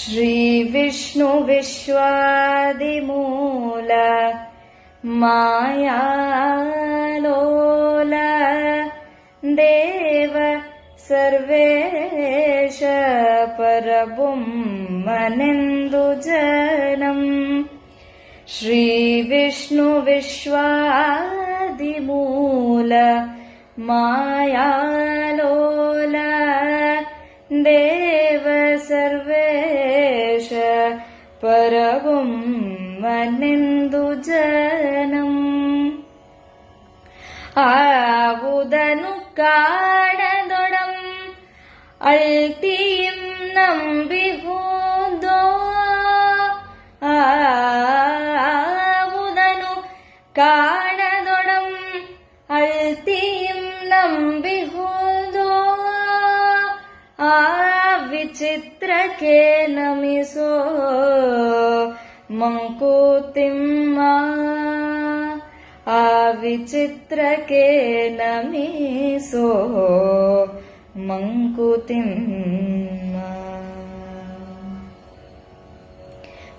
श्रीविष्णुविश्वादिमूल मायालोल देव सर्वेश प्रभुं मनिन्दुजनम् श्रीविष्णुविश्वादिमूल मायालोल देव सर्वे പരവും വനെന്തു ജനം. ആവുതനു കാടതൊടം അൾത്തിയും നമ്പിഹൂതോ ആവുതനു കാടതൊടം അൾത്തിയും നമ്പിഹൂതോ ആ വിചിത്രകേ നമിസോ ಮಂಕುತಿಮ್ಮ, ಆ ವಿಚಿತ್ರಕ್ಕೆ ನಮಿಸೋ ಮಂಕುತಿಮ್ಮ.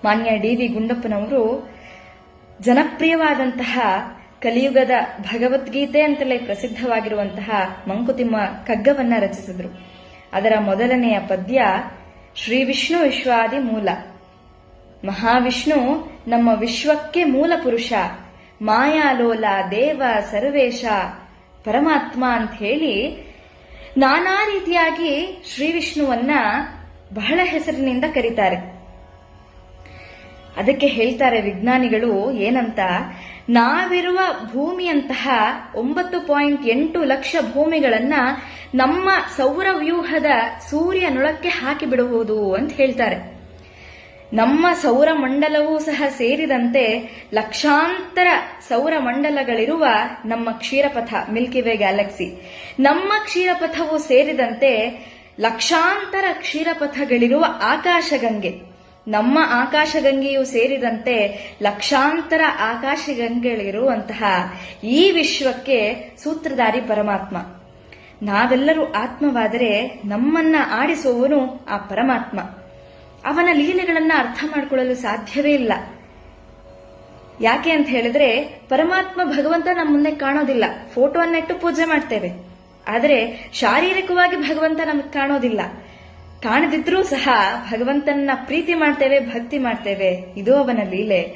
ಮಾನ್ಯ ಡಿ ವಿ ಗುಂಡಪ್ಪನವರು, ಜನಪ್ರಿಯವಾದಂತಹ ಕಲಿಯುಗದ ಭಗವದ್ಗೀತೆ ಅಂತಲೇ ಪ್ರಸಿದ್ಧವಾಗಿರುವಂತಹ ಮಂಕುತಿಮ್ಮ ಕಗ್ಗವನ್ನ ರಚಿಸಿದರು. ಅದರ ಮೊದಲನೆಯ ಪದ್ಯ ಶ್ರೀ ವಿಷ್ಣು ವಿಶ್ವಾದಿ ಮೂಲ. ಮಹಾವಿಷ್ಣು ನಮ್ಮ ವಿಶ್ವಕ್ಕೆ ಮೂಲ ಪುರುಷ. ಮಾಯಾಲೋಲ ದೇವ ಸರ್ವೇಶ. ಪರಮಾತ್ಮ ಅಂತ ಹೇಳಿ ನಾನಾ ರೀತಿಯಾಗಿ ಶ್ರೀ ವಿಷ್ಣುವನ್ನ ಬಹಳ ಹೆಸರಿನಿಂದ ಕರೀತಾರೆ. ಅದಕ್ಕೆ ಹೇಳ್ತಾರೆ ವಿಜ್ಞಾನಿಗಳು ಏನಂತ, ನಾವಿರುವ ಭೂಮಿಯಂತಹ ಒಂಬತ್ತು ಪಾಯಿಂಟ್ ಎಂಟು ಲಕ್ಷ ಭೂಮಿಗಳನ್ನ ನಮ್ಮ ಸೌರವ್ಯೂಹದ ಸೂರ್ಯನೊಳಕ್ಕೆ ಹಾಕಿಬಿಡಬಹುದು ಅಂತ ಹೇಳ್ತಾರೆ. ನಮ್ಮ ಸೌರಮಂಡಲವೂ ಸಹ ಸೇರಿದಂತೆ ಲಕ್ಷಾಂತರ ಸೌರಮಂಡಲಗಳಿರುವ ನಮ್ಮ ಕ್ಷೀರಪಥ ಮಿಲ್ಕಿ ವೇ ಗ್ಯಾಲಕ್ಸಿ ನಮ್ಮ ಕ್ಷೀರಪಥವು ಸೇರಿದಂತೆ ಲಕ್ಷಾಂತರ ಕ್ಷೀರಪಥಗಳಿರುವ ಆಕಾಶಗಂಗೆ. ನಮ್ಮ ಆಕಾಶಗಂಗೆಯೂ ಸೇರಿದಂತೆ ಲಕ್ಷಾಂತರ ಆಕಾಶಗಂಗೆಗಳಿರುವಂತಹ ಈ ವಿಶ್ವಕ್ಕೆ ಸೂತ್ರಧಾರಿ ಪರಮಾತ್ಮ. ನಾವೆಲ್ಲರೂ ಆತ್ಮವಾದರೆ ನಮ್ಮನ್ನ ಆಡಿಸುವವನು ಆ ಪರಮಾತ್ಮ. ಅವನ ಲೀಲೆಗಳನ್ನ ಅರ್ಥ ಮಾಡಿಕೊಳ್ಳಲು ಸಾಧ್ಯವೇ ಇಲ್ಲ. ಯಾಕೆ ಅಂತ ಹೇಳಿದ್ರೆ, ಪರಮಾತ್ಮ ಭಗವಂತ ನಮ್ಮ ಮುಂದೆ ಕಾಣೋದಿಲ್ಲ. ಫೋಟೋವನ್ನಿಟ್ಟು ಪೂಜೆ ಮಾಡ್ತೇವೆ. ಆದರೆ, ಶಾರೀರಿಕವಾಗಿ ಭಗವಂತ ನಮಗೆ ಕಾಣೋದಿಲ್ಲ. ಕಾಣದಿದ್ರೂ ಸಹ ಭಗವಂತನ ಪ್ರೀತಿ ಮಾಡ್ತೇವೆ, ಭಕ್ತಿ ಮಾಡ್ತೇವೆ. ಇದು ಅವನ ಲೀಲೆ.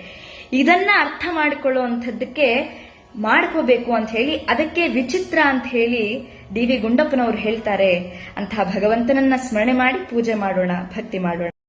ಇದನ್ನ ಅರ್ಥ ಮಾಡಿಕೊಳ್ಳುವಂಥದ್ದಕ್ಕೆ ಮಾಡ್ಕೋಬೇಕು ಅಂತ ಹೇಳಿ, ಅದಕ್ಕೆ ವಿಚಿತ್ರ ಅಂತ ಹೇಳಿ ಡಿ ವಿ ಗುಂಡಪ್ಪನವರು ಹೇಳ್ತಾರೆ. ಅಂತಹ ಭಗವಂತನನ್ನ ಸ್ಮರಣೆ ಮಾಡಿ ಪೂಜೆ ಮಾಡೋಣ, ಭಕ್ತಿ ಮಾಡೋಣ.